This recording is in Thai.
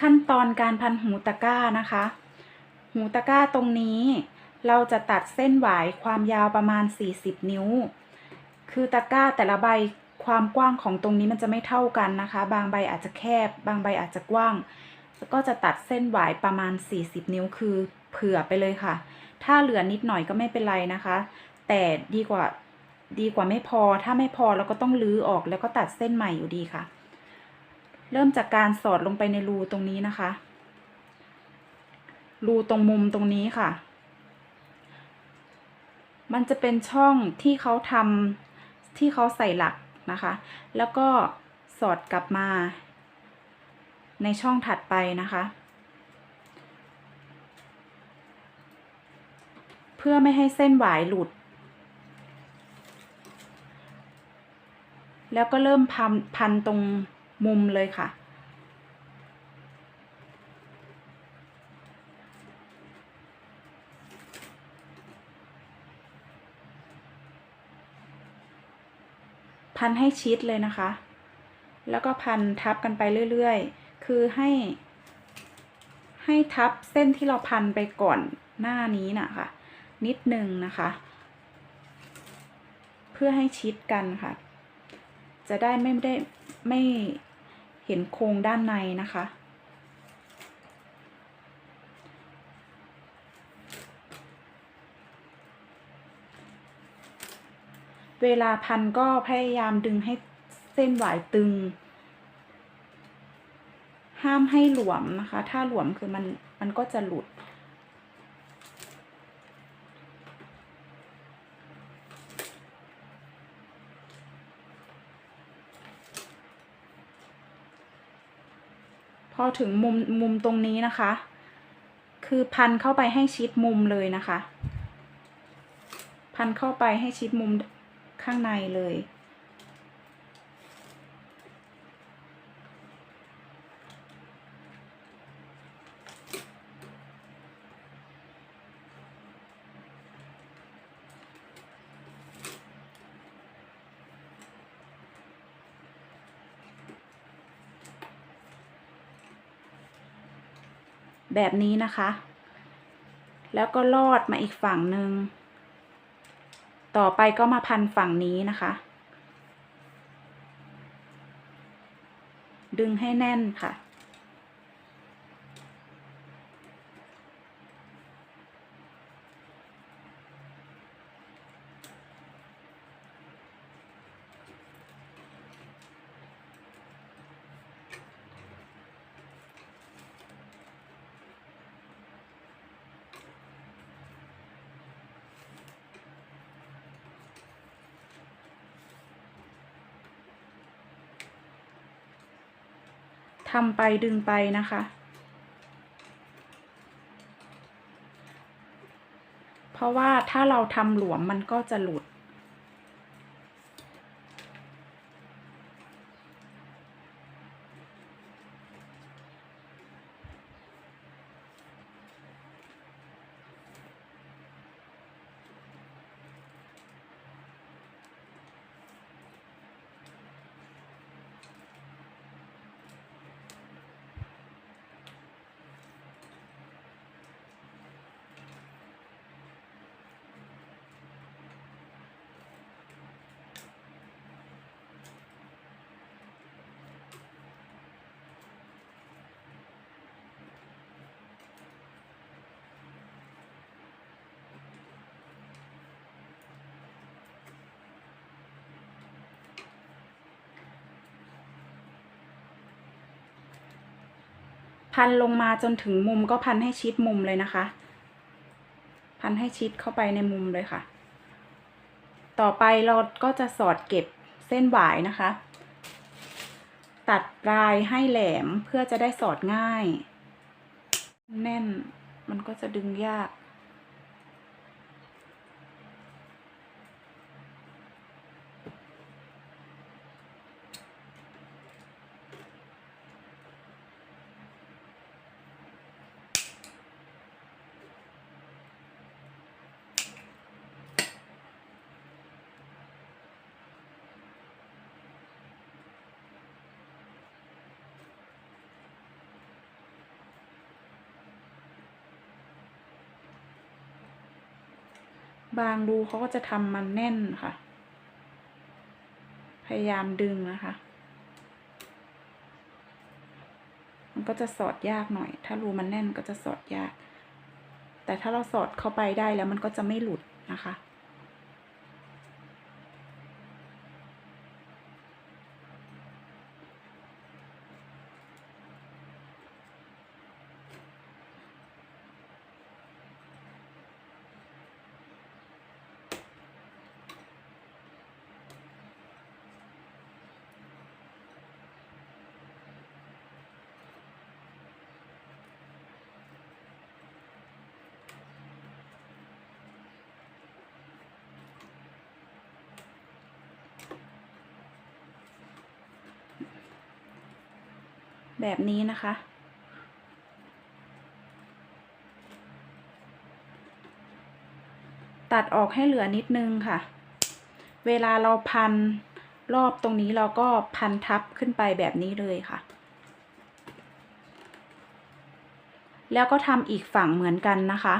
ขั้นตอนการพันหูตะกร้านะคะ หูตะกร้าตรงนี้ เราจะตัดเส้นหวายความยาวประมาณ 40 นิ้ว คือตะกร้าแต่ละใบความกว้างของตรงนี้มันจะไม่เท่ากันนะคะ บางใบอาจจะแคบ บางใบอาจจะกว้าง ก็จะตัดเส้นหวายประมาณ 40 นิ้วคือเผื่อไปเลยค่ะ ถ้าเหลือนิดหน่อยก็ไม่เป็นไรนะคะ แต่ดีกว่าดีกว่าไม่พอ ถ้าไม่พอเราก็ต้องลื้อออกแล้วก็ตัดเส้นใหม่อยู่ดีค่ะ เริ่มจากการสอดลงไปในรูตรงนี้นะคะ รูตรงมุมตรงนี้ค่ะ มันจะเป็นช่องที่เขาทำที่เขาใส่หลักนะคะ แล้วก็สอดกลับมา ในช่องถัดไปนะคะ เพื่อไม่ให้เส้นหวายหลุดแล้วก็เริ่มพันพันตรง มุมเลยค่ะ พันให้ชิดเลยนะคะ แล้วก็พันทับกันไปเรื่อยๆ คือให้ ให้ทับเส้นที่เราพันไปก่อนหน้านี้นะคะนิดนึงนะคะ เพื่อให้ชิดกันค่ะ จะได้ไม่ได้ไม่ เห็นโครงด้านในนะคะ เวลาพันก็พยายามดึงให้เส้นหวายตึง ห้ามให้หลวมนะคะ ถ้าหลวมคือมันมันก็จะหลุด อถึงมุมมุมตรงนี้นะคะ คือพันเข้าไปให้ชิดมุมเลยนะคะ พันเข้าไปให้ชิดมุมข้างในเลย แบบนี้นะคะ แล้วก็ลอดมาอีกฝั่งหนึ่ง ต่อไปก็มาพันฝั่งนี้นะคะ ดึงให้แน่นค่ะ ทำไปดึงไปนะคะ เพราะว่าถ้าเราทำหลวมมันก็จะหลุด พันลงมาจนถึงมุมก็พันให้ชิดมุมเลยนะคะ พันให้ชิดเข้าไปในมุมเลยค่ะ ต่อไปเราก็จะสอดเก็บเส้นหวายนะคะ ตัดปลายให้แหลมเพื่อจะได้สอดง่าย แน่นมันก็จะดึงยาก บางรูเขาก็จะทำมันแน่นค่ะ พยายามดึงนะคะ มันก็จะสอดยากหน่อย ถ้ารูมันแน่นก็จะสอดยาก แต่ถ้าเราสอดเข้าไปได้แล้วมันก็จะไม่หลุดนะคะ แบบนี้นะคะ ตัดออกให้เหลือนิดนึงค่ะ เวลาเราพันรอบตรงนี้เราก็พันทับขึ้นไปแบบนี้เลยค่ะ แล้วก็ทำอีกฝั่งเหมือนกันนะคะ